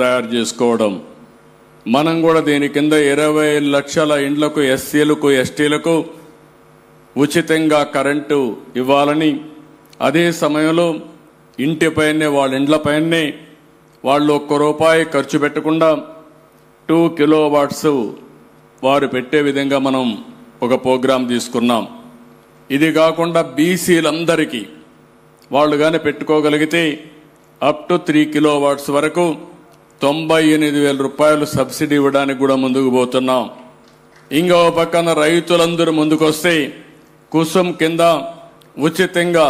తయారు చేసుకోవడం. మనం కూడా దీని కింద ఇరవై లక్షల ఇండ్లకు ఎస్సీలకు ఎస్టీలకు ఉచితంగా కరెంటు ఇవ్వాలని అదే సమయంలో ఇంటిపైనే వాళ్ళ ఇండ్లపైనే వాళ్ళు ఒక్క రూపాయి ఖర్చు పెట్టకుండా టూ కిలో వాట్స్ వారు పెట్టే విధంగా మనం ఒక ప్రోగ్రాం తీసుకున్నాం. ఇది కాకుండా బీసీలందరికీ వాళ్ళు కానీ పెట్టుకోగలిగితే up to three kilo watts వరకు తొంభై ఎనిమిది వేల రూపాయలు సబ్సిడీ ఇవ్వడానికి కూడా ముందుకు పోతున్నాం. ఇంకో పక్కన రైతులందరూ ముందుకొస్తే కుసుమ్ కింద ఉచితంగా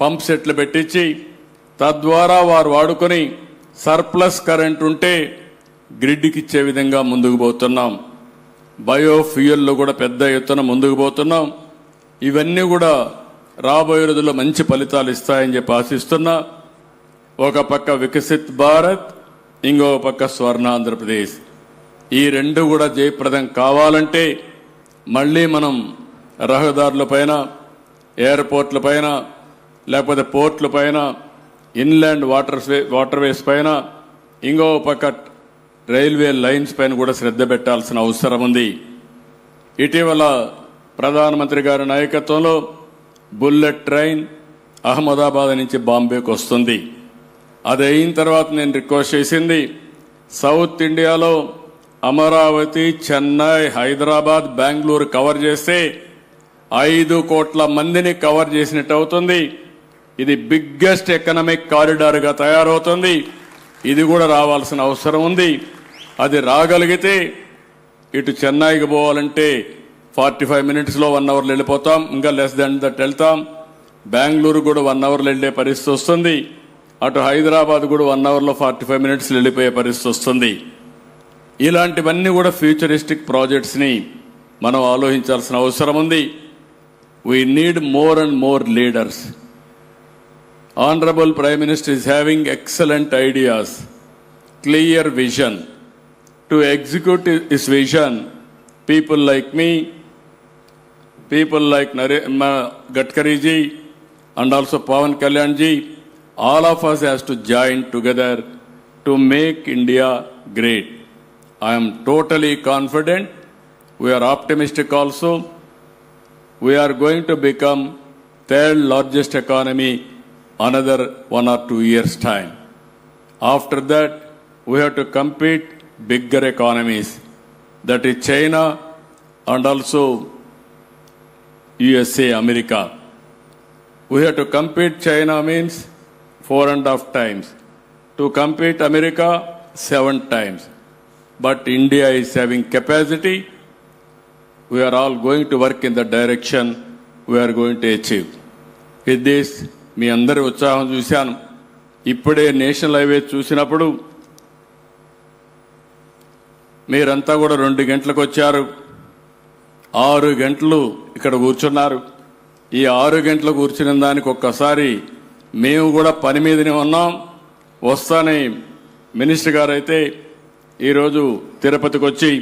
పంప్ సెట్లు పెట్టించి తద్వారా వారు వాడుకొని సర్ప్లస్ కరెంట్ ఉంటే గ్రిడ్కి ఇచ్చే విధంగా ముందుకు పోతున్నాం. బయోఫ్యూయల్లో కూడా పెద్ద ఎత్తున ముందుకు పోతున్నాం. ఇవన్నీ కూడా రాబోయే రోజుల్లో మంచి ఫలితాలు ఇస్తాయని చెప్పి ఆశిస్తున్నా. ఒక పక్క వికసిత్ భారత్ ఇంకో పక్క స్వర్ణ ఆంధ్రప్రదేశ్ ఈ రెండు కూడా జయప్రదం కావాలంటే మళ్ళీ మనం రహదారుల పైన ఎయిర్పోర్ట్ల పైన లేకపోతే పోర్ట్ల పైన ఇన్లాండ్ వాటర్ వాటర్వేస్ పైన ఇంకో పక్క రైల్వే లైన్స్ పైన కూడా శ్రద్ధ పెట్టాల్సిన అవసరం ఉంది. ఇటీవల ప్రధానమంత్రి గారి నాయకత్వంలో బుల్లెట్ ట్రైన్ అహ్మదాబాద్ నుంచి బాంబేకి వస్తుంది. అది అయిన తర్వాత నేను రిక్వెస్ట్ చేసింది సౌత్ ఇండియాలో అమరావతి చెన్నై హైదరాబాద్ బెంగళూరు కవర్ చేస్తే ఐదు కోట్ల మందిని కవర్ చేసినట్టు అవుతుంది. ఇది బిగ్గెస్ట్ ఎకనామిక్ కారిడార్గా తయారవుతుంది. ఇది కూడా రావాల్సిన అవసరం ఉంది. అది రాగలిగితే ఇటు చెన్నైకి పోవాలంటే ఫార్టీ ఫైవ్ మినిట్స్లో వన్ అవర్లో వెళ్ళిపోతాం. ఇంకా లెస్ దాన్ దట్ వెళ్తాం. బెంగళూరు కూడా వన్ అవర్లో వెళ్ళే పరిస్థితి వస్తుంది. అటు హైదరాబాద్ కూడా వన్ అవర్లో ఫార్టీ ఫైవ్ మినిట్స్ వెళ్ళిపోయే పరిస్థితి వస్తుంది. ఇలాంటివన్నీ కూడా ఫ్యూచరిస్టిక్ ప్రాజెక్ట్స్ని మనం ఆలోచించాల్సిన అవసరం ఉంది. We need more and more leaders honourable prime minister is having excellent ideas clear vision to execute is vision people like me people like నరే Gadkariji and also Pawan Kalyan G all of us has to join together to make India great. I am totally confident. We are optimistic also. We are going to become third largest economy another one or two years time. After that, we have to compete bigger economies. That is China and also USA, America. We have to compete China means four and half times to compete America seven times but India is having capacity we are all going to work in the direction we are going to achieve with this మీ అందరి ఉత్సాహం చూశాను. ఇప్పుడే national highway చూసినప్పుడు మీరంతా కూడా రెండు గంటలకు వచ్చారు. ఆరు గంటలు ఇక్కడ కూర్చున్నారు. ఈ ఆరు గంటలు కూర్చున్న దానికి ఒక్కసారి మేము కూడా పని మీదనే ఉన్నాం. వస్తానే మినిస్టర్ గారు అయితే ఈరోజు తిరుపతికి వచ్చి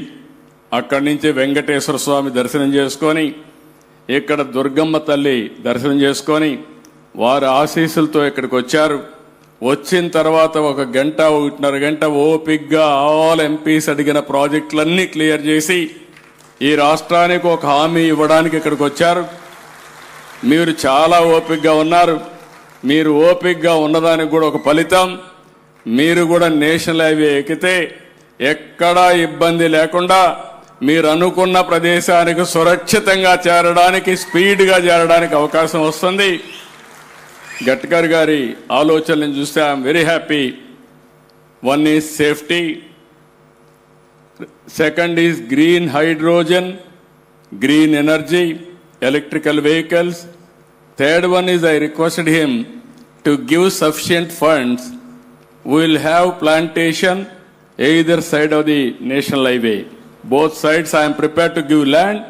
అక్కడి నుంచి వెంకటేశ్వర స్వామి దర్శనం చేసుకొని ఇక్కడ దుర్గమ్మ తల్లి దర్శనం చేసుకొని వారి ఆశీస్సులతో ఇక్కడికి వచ్చారు వచ్చిన తర్వాత ఒక గంట ఒకటిన్నర గంట ఓపిగ్గా ఆల్ ఎంపీస్ అడిగిన ప్రాజెక్టులన్నీ క్లియర్ చేసి ఈ రాష్ట్రానికి ఒక హామీ ఇవ్వడానికి ఇక్కడికి వచ్చారు మీరు చాలా ఓపిగ్గా ఉన్నారు. మీరు ఓపిగ్గా ఉన్నదానికి కూడా ఒక ఫలితం. మీరు కూడా నేషనల్ హైవే ఎక్కితే ఎక్కడా ఇబ్బంది లేకుండా మీరు అనుకున్న ప్రదేశానికి సురక్షితంగా చేరడానికి స్పీడ్గా చేరడానికి అవకాశం వస్తుంది. గట్కర్ గారి ఆలోచనలను చూస్తే I'm very happy. One is safety second is green hydrogen green energy electrical vehicles third one is I requested him. to give sufficient funds, we will have plantation either side of the national highway. Both sides I am prepared to give land.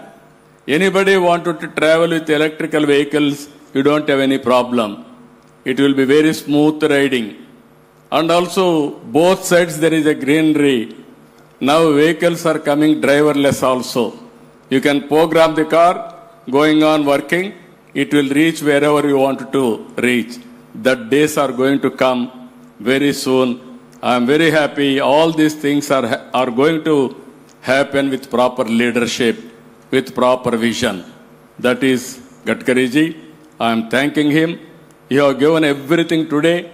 Anybody wanted to travel with electrical vehicles, you don't have any problem. It will be very smooth riding. And also both sides there is a greenery. Now vehicles are coming driverless also. You can program the car, going on working, it will reach wherever you want to reach that days are going to come very soon I am very happy. All these things are, are going to happen with proper leadership, with proper vision. That is Gadkariji. I am thanking him. You have given everything today.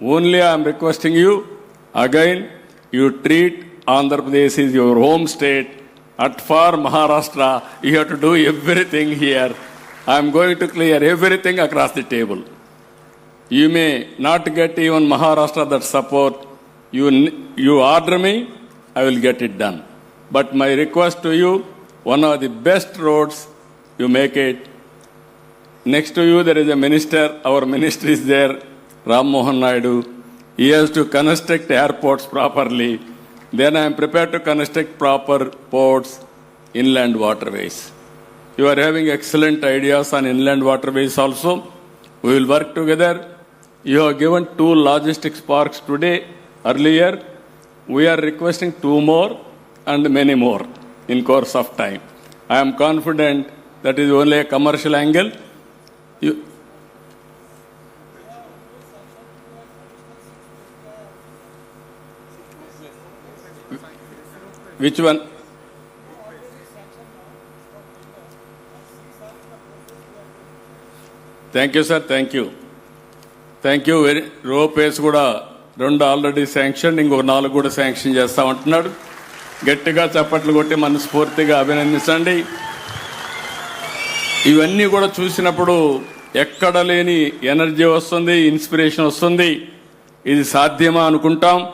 Only I am requesting you, again, you treat Andhra Pradesh is your home state. At far Maharashtra, you have to do everything here. I am going to clear everything across the table. You may not get even Maharashtra that support. You, you order me, I will get it done. But my request to you, one of the best roads, you make it. Next to you, there is a minister. Our minister is there, Ram Mohan Naidu. He has to construct airports properly. Then I am prepared to construct proper ports, inland waterways. You are having excellent ideas on inland waterways also. We will work together. You have given two logistics parks today. Earlier, we are requesting two more and many more in course of time. I am confident that is only a commercial angle. You, which one? Thank you, sir. Thank you. Thank you very ropeways కూడా రెండు already sanction ఇంకొక నాలుగు కూడా sanction చేస్తామంటున్నాడు. గట్టిగా చప్పట్లు కొట్టి మనస్ఫూర్తిగా అభినందించండి. ఇవన్నీ కూడా చూసినప్పుడు ఎక్కడ లేని ఎనర్జీ వస్తుంది ఇన్స్పిరేషన్ వస్తుంది. ఇది సాధ్యమా అనుకుంటాం.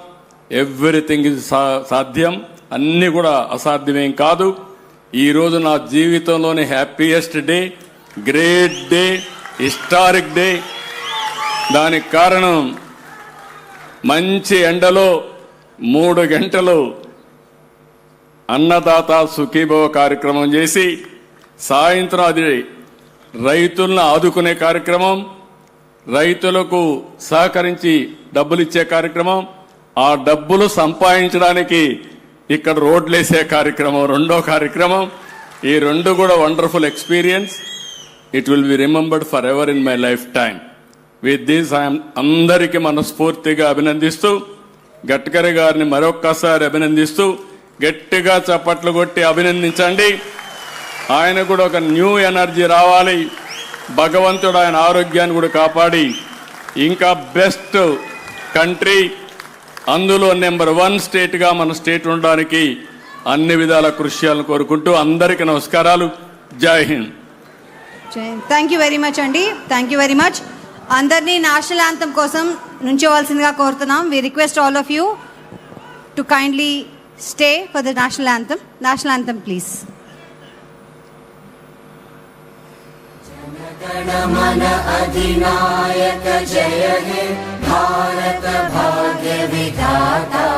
ఎవ్రీథింగ్ ఇది సాధ్యం. అన్నీ కూడా అసాధ్యమేం కాదు. ఈరోజు నా జీవితంలోని happiest day great day historic day దానికి కారణం మంచి ఎండలో మూడు గంటలు అన్నదాత సుఖీభవ కార్యక్రమం చేసి సాయంత్రం అది రైతులను ఆదుకునే కార్యక్రమం రైతులకు సహకరించి డబ్బులు ఇచ్చే కార్యక్రమం ఆ డబ్బులు సంపాదించడానికి ఇక్కడ రోడ్లేసే కార్యక్రమం రెండో కార్యక్రమం. ఈ రెండు కూడా wonderful experience it will be remembered forever in my lifetime with this I'm అందరికీ మనస్ఫూర్తిగా అభినందిస్తూ గట్కరీ గారిని మరొక్కసారి అభినందిస్తూ గట్టిగా చప్పట్లు కొట్టి అభినందించండి. ఆయన కూడా ఒక న్యూ ఎనర్జీ రావాలి. భగవంతుడు ఆయన ఆరోగ్యాన్ని కూడా కాపాడి. ఇంకా బెస్ట్ కంట్రీ అందులో నెంబర్ వన్ స్టేట్గా మన స్టేట్ ఉండడానికి అన్ని విధాల కృషి చేయాలని కోరుకుంటూ అందరికీ నమస్కారాలు. జై Hind. Thank you very much అండి. థ్యాంక్ యూ వెరీ మచ్ అందరినీ నేషనల్ యాంతం కోసం నుంచోవాల్సిందిగా కోరుతున్నాం. We request all of you to kindly stay for the national anthem national anthem please అధినాయక జయ హే భారత భాగ్య విధాత